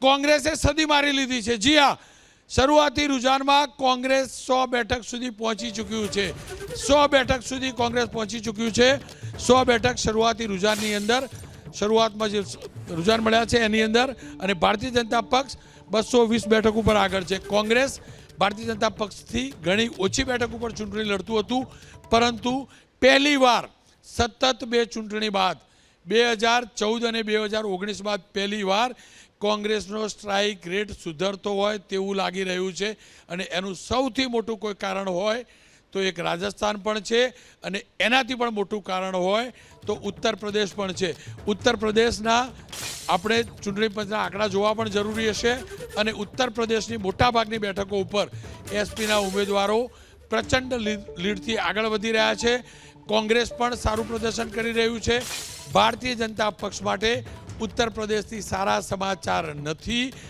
કોંગ્રેસે સદી મારી લીધી છે. જી હા, શરૂઆતી રુઝાનમાં કોંગ્રેસ સો બેઠક સુધી પહોંચી ચૂક્યું છે. સો બેઠક સુધી કોંગ્રેસ પહોંચી ચૂક્યું છે. સો બેઠક શરૂઆતી રુઝાનની અંદર શરૂઆતમાં જે રુઝાન મળ્યા છે એની અંદર અને ભારતીય જનતા પક્ષ બસો વીસ બેઠક ઉપર આગળ છે. કોંગ્રેસ ભારતીય જનતા પક્ષથી ઘણી ઓછી બેઠક ઉપર ચૂંટણી લડતું હતું, પરંતુ પહેલીવાર સતત બે ચૂંટણી બાદ બે હજાર ચૌદ અને બે હજાર ઓગણીસ બાદ પહેલીવાર કોંગ્રેસનો સ્ટ્રાઇક રેટ સુધરતો હોય તેવું લાગી રહ્યું છે. અને એનું સૌથી મોટું કોઈ કારણ હોય તો એક રાજસ્થાન પણ છે અને એનાથી પણ મોટું કારણ હોય તો ઉત્તર પ્રદેશ પણ છે. ઉત્તર પ્રદેશના આપણે ચૂંટણી પંચના આંકડા જોવા પણ જરૂરી હશે અને ઉત્તર પ્રદેશની મોટાભાગની બેઠકો ઉપર એસપીના ઉમેદવારો પ્રચંડ લીડ- લીડથી આગળ વધી રહ્યા છે. કોંગ્રેસ પણ સારું પ્રદર્શન કરી રહ્યું છે. ભારતીય જનતા પક્ષ માટે ઉત્તર પ્રદેશથી સારા સમાચાર નથી.